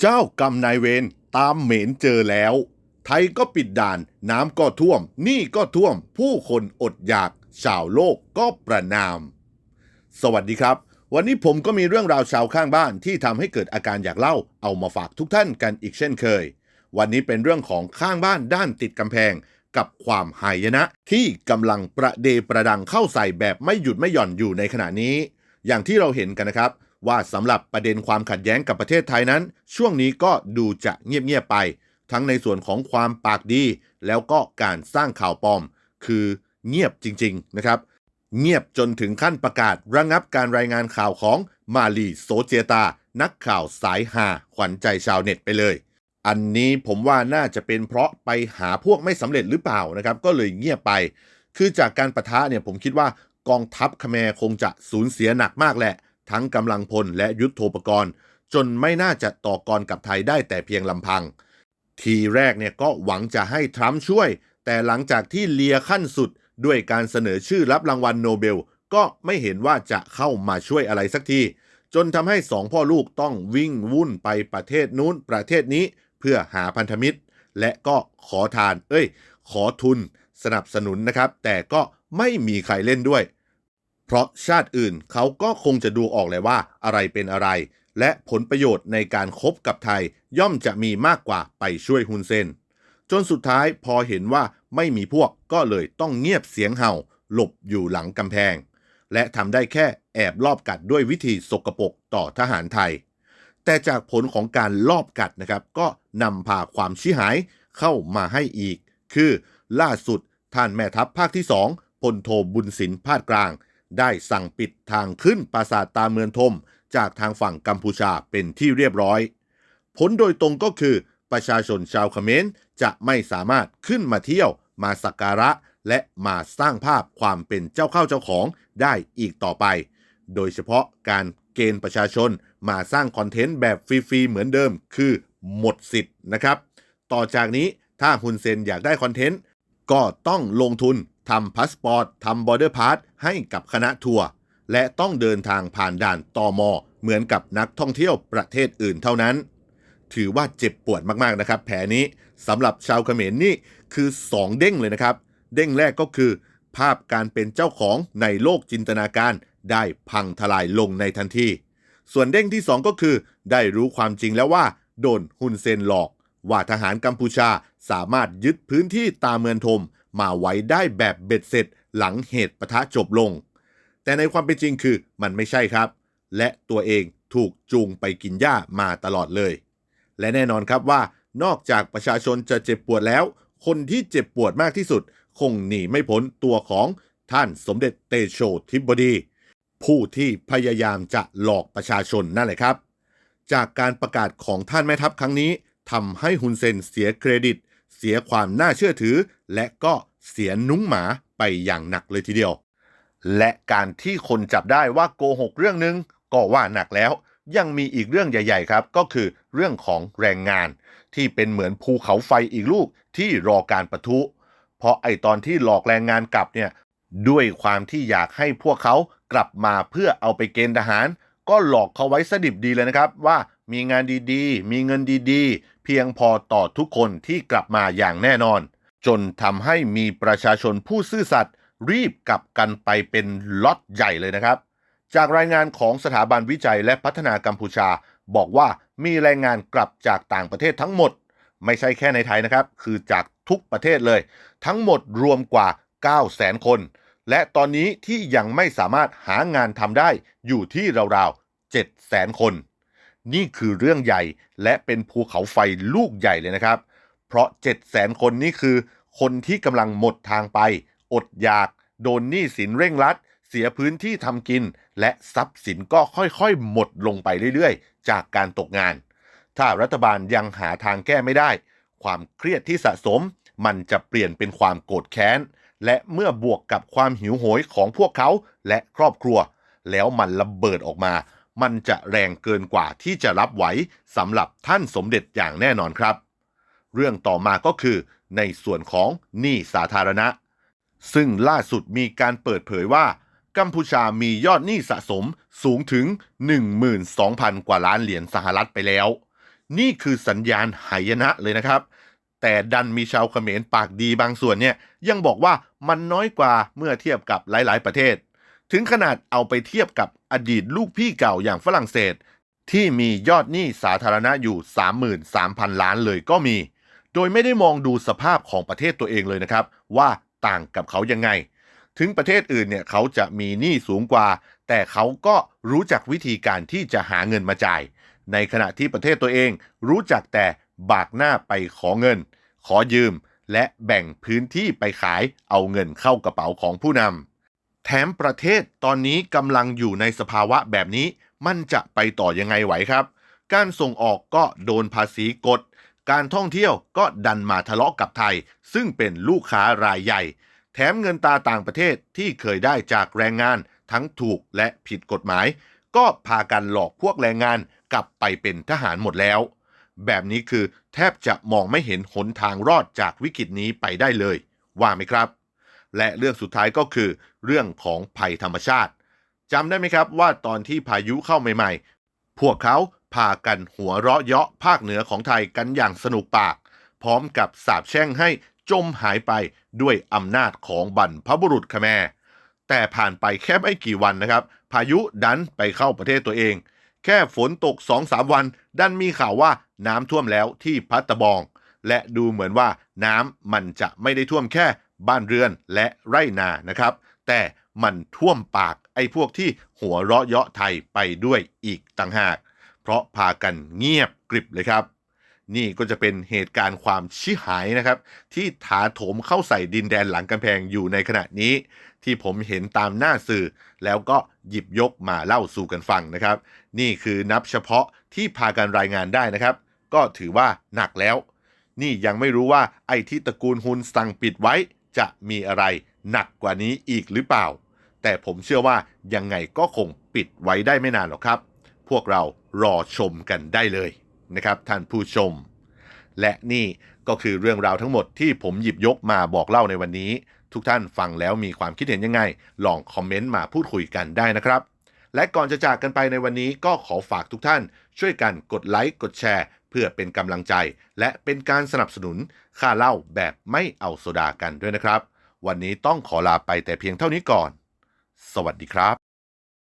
เจ้ากรรมนายเวรตามเหม็นเจอแล้ว ไทยก็ปิดด่านน้ำก็ท่วม นี่ก็ท่วม ผู้คนอดอยากชาวโลกก็ประนาม สวัสดีครับ วันนี้ผมก็มีเรื่องราวชาวข้างบ้านที่ทำให้เกิดอาการอยากเล่า เอามาฝากทุกท่านกันอีกเช่นเคย วันนี้เป็นเรื่องของข้างบ้านด้านติดกำแพงกับความหายนะ ที่กำลังประเดประดังเข้าใส่แบบไม่หยุดไม่หย่อนอยู่ในขณะนี้ อย่างที่เราเห็นกันนะครับ ว่าสำหรับประเด็นความขัดแย้งกับประเทศไทยนั้น ช่วงนี้ก็ดูจะเงียบๆไป ทั้งในส่วนของความปากดี แล้วก็การสร้างข่าวปลอม คือเงียบจริง ๆ นะครับ เงียบจนถึงขั้นประกาศระงับการรายงานข่าวของมาลีโซเจตา นักข่าวสายหาขวัญใจชาวเน็ตไปเลย อันนี้ผมว่าน่าจะเป็นเพราะไปหาพวกไม่สำเร็จหรือเปล่านะครับ ก็เลยเงียบไป คือจากการประทะเนี่ยผมคิดว่ากองทัพคแมรคงจะสูญเสียหนักมากแหละ ทั้งกำลังพลและยุทธโธปกรณ์ จนไม่น่าจะต่อกรกับไทยได้แต่เพียงลำพัง ทีแรกเนี่ยก็หวังจะให้ทรัมป์ช่วย แต่หลังจากที่เลียขั้นสุดด้วยการเสนอชื่อรับรางวัลโนเบล ก็ไม่เห็นว่าจะเข้ามาช่วยอะไรสักที จนทำให้สองพ่อลูกต้องวิ่งวุ่นไปประเทศนู้นประเทศนี้เพื่อหาพันธมิตร และก็ขอทาน เอ้ย ขอทุนสนับสนุนนะครับ แต่ก็ไม่มีใครเล่นด้วย เพราะชาติอื่นเขาก็คงจะดูออกเลยว่าอะไรเป็นอะไร และผลประโยชน์ในการคบกับไทยย่อมจะมีมากกว่าไปช่วยฮุนเซน จนสุดท้ายพอเห็นว่าไม่มีพวกก็เลยต้องเงียบเสียงเห่า หลบอยู่หลังกำแพง และทำได้แค่แอบลอบกัดด้วยวิธีสกปรกต่อทหารไทย แต่จากผลของการลอบกัดนะครับ ก็นำพาความชิหายเข้ามาให้อีก คือล่าสุดท่านแม่ทัพภาคที่สองพลโทบุญสินพาดกลาง ได้สั่งปิดทางขึ้นปราสาทตาเมืองทม จากทางฝั่งกัมพูชาเป็นที่เรียบร้อย ผลโดยตรงก็คือประชาชนชาวเขมรจะไม่สามารถขึ้นมาเที่ยว มาสักการะ และมาสร้างภาพความเป็นเจ้าเข้าเจ้าของได้อีกต่อไป โดยเฉพาะการเกณฑ์ประชาชนมาสร้างคอนเทนต์แบบฟรีๆเหมือนเดิม คือหมดสิทธิ์นะครับ ต่อจากนี้ถ้าฮุนเซนอยากได้คอนเทนต์ก็ต้องลงทุน ทำพาสปอร์ตทำบอร์เดอร์พาสให้กับคณะทัวร์และต้องเดินทางผ่านด่านตอมอเหมือนกับนักท่องเที่ยวประเทศอื่นเท่านั้น ถือว่าเจ็บปวดมากๆนะครับ แผลนี้สำหรับชาวเขมรนี่คือ 2 เด้งเลยนะครับ เด้งแรกก็คือ ภาพการเป็นเจ้าของในโลกจินตนาการได้พังทลายลงในทันที ส่วนเด้งที่ 2 ก็คือ ได้รู้ความจริงแล้วว่า โดนฮุนเซนหลอก ว่าทหารกัมพูชาสามารถยึดพื้นที่ตาเมืองทม มาไว้ได้แบบเบ็ดเสร็จหลังเหตุปะทะจบลง แต่ในความเป็นจริงคือมันไม่ใช่ครับ และตัวเองถูกจูงไปกินหญ้ามาตลอดเลย และแน่นอนครับว่านอกจากประชาชนจะเจ็บปวดแล้ว คนที่เจ็บปวดมากที่สุด คงหนีไม่พ้นตัวของท่านสมเด็จเตโชทิบดี ผู้ที่พยายามจะหลอกประชาชนนั่นแหละครับ จากการประกาศของท่านแม่ทัพครั้งนี้ทำให้ฮุนเซนเสียเครดิต เสียความน่าเชื่อถือ และก็เสียนุ้งหมาไปอย่างหนักเลยทีเดียว และการที่คนจับได้ว่าโกหกเรื่องนึง ก็ว่าหนักแล้ว ยังมีอีกเรื่องใหญ่ๆครับ ก็คือเรื่องของแรงงาน ที่เป็นเหมือนภูเขาไฟอีกลูกที่รอการประทุ เพราะไอตอนที่หลอกแรงงานกลับเนี่ยด้วยความที่อยากให้พวกเขากลับมาเพื่อเอาไปเกณฑ์ทหาร ก็หลอกเขาไว้สดิบดีเลยนะครับว่า มีงานดีๆ มีเงินดีๆ เพียงพอต่อทุกคนที่กลับมาอย่างแน่นอน จนทำให้มีประชาชนผู้ซื่อสัตย์รีบกลับกันไปเป็นล็อตใหญ่เลยนะครับ จากรายงานของสถาบันวิจัยและพัฒนากัมพูชา บอกว่ามีแรงงานกลับจากต่างประเทศทั้งหมด ไม่ใช่แค่ในไทยนะครับ คือจากทุกประเทศเลย ทั้งหมดรวมกว่า 9 0 0 0 0 0 คน และตอนนี้ที่ยังไม่สามารถหางานทำได้อยู่ที่ราวๆ7 0 0 0 0 0 คน นี่คือเรื่องใหญ่และเป็นภูเขาไฟลูกใหญ่เลยนะครับ เพราะ 7 0 0 0 0 0คนนี่คือคนที่กำลังหมดทางไป อดอยาก โดนหนี้สินเร่งรัด เสียพื้นที่ทำกิน และทรัพย์สินก็ค่อยๆ หมดลงไปเรื่อยๆ จากการตกงาน ถ้ารัฐบาลยังหาทางแก้ไม่ได้ ความเครียดที่สะสม มันจะเปลี่ยนเป็นความโกรธแค้น และเมื่อบวกกับความหิวโหยของพวกเขาและครอบครัว แล้วมันระเบิดออกมา มันจะแรงเกินกว่าที่จะรับไหวสำหรับท่านสมเด็จอย่างแน่นอนครับ เรื่องต่อมาก็คือ ในส่วนของหนี้สาธารณะ ซึ่งล่าสุดมีการเปิดเผยว่า กัมพูชามียอดหนี้สะสมสูงถึง 12,000 กว่าล้านเหรียญสหรัฐไปแล้ว นี่คือสัญญาณหายนะเลยนะครับ แต่ดันมีชาวเขมรปากดีบางส่วนเนี่ยยังบอกว่ามันน้อยกว่าเมื่อเทียบกับหลาย ๆ ประเทศ ถึงขนาดเอาไปเทียบกับอดีตลูกพี่เก่าอย่างฝรั่งเศส ที่มียอดหนี้สาธารณะอยู่ 33,000 ล้านเลยก็มี โดยไม่ได้มองดูสภาพของประเทศตัวเองเลยนะครับ ว่าต่างกับเขายังไง ถึงประเทศอื่นเนี่ยเขาจะมีหนี้สูงกว่า แต่เขาก็รู้จักวิธีการที่จะหาเงินมาจ่าย ในขณะที่ประเทศตัวเองรู้จักแต่บากหน้าไปขอเงิน ขอยืม และแบ่งพื้นที่ไปขายเอาเงินเข้ากระเป๋าของผู้นำ แถมประเทศตอนนี้กำลังอยู่ในสภาวะแบบนี้ มันจะไปต่อยังไงไหวครับ การส่งออกก็โดนภาษีกด การท่องเที่ยวก็ดันมาทะเลาะกับไทย ซึ่งเป็นลูกค้ารายใหญ่ แถมเงินตาต่างประเทศที่เคยได้จากแรงงานทั้งถูกและผิดกฎหมาย ก็พากันหลอกพวกแรงงานกลับไปเป็นทหารหมดแล้ว แบบนี้คือแทบจะมองไม่เห็นหนทางรอดจากวิกฤตนี้ไปได้เลย ว่าไหมครับ และเรื่องสุดท้ายก็คือเรื่องของภัยธรรมชาติจำได้ไหมครับว่าตอนที่พายุเข้าใหม่ๆ พวกเขาพากันหัวเราะเยาะภาคเหนือของไทยกันอย่างสนุกปาก พร้อมกับสาบแช่งให้จมหายไปด้วยอำนาจของบรรพบุรุษขแมรแต่ผ่านไปแค่ไม่กี่วันนะครับ พายุดันไปเข้าประเทศตัวเอง แค่ฝนตก2-3วัน ดันมีข่าวว่าน้ำท่วมแล้วที่พัตตะบอง และดูเหมือนว่าน้ำมันจะไม่ได้ท่วมแค่ บ้านเรือนและไร่นานะครับ แต่มันท่วมปากไอ้พวกที่หัวเราะเยาะไทยไปด้วยอีกต่างหาก เพราะพากันเงียบกริบเลยครับ นี่ก็จะเป็นเหตุการณ์ความชิหายนะครับ ที่ถาโถมเข้าใส่ดินแดนหลังกำแพงอยู่ในขณะนี้ ที่ผมเห็นตามหน้าสื่อ แล้วก็หยิบยกมาเล่าสู่กันฟังนะครับ นี่คือนับเฉพาะที่พากันรายงานได้นะครับ ก็ถือว่าหนักแล้ว นี่ยังไม่รู้ว่าไอ้ที่ตระกูลฮุนสั่งปิดไว้ จะมีอะไรหนักกว่านี้อีกหรือเปล่า แต่ผมเชื่อว่ายังไงก็คงปิดไว้ได้ไม่นานหรอกครับ พวกเรารอชมกันได้เลยนะครับท่านผู้ชม และนี่ก็คือเรื่องราวทั้งหมดที่ผมหยิบยกมาบอกเล่าในวันนี้ ทุกท่านฟังแล้วมีความคิดเห็นยังไง ลองคอมเมนต์มาพูดคุยกันได้นะครับและก่อนจะจากกันไปในวันนี้ก็ขอฝากทุกท่าน ช่วยกันกดไลค์กดแชร์ พื่อเป็นกำลังใจ และเป็นการสนับสนุนค่าเล่าแบบไม่เอาโซดากันด้วยนะครับ วันนี้ต้องขอลาไปแต่เพียงเท่านี้ก่อน สวัสดีครับ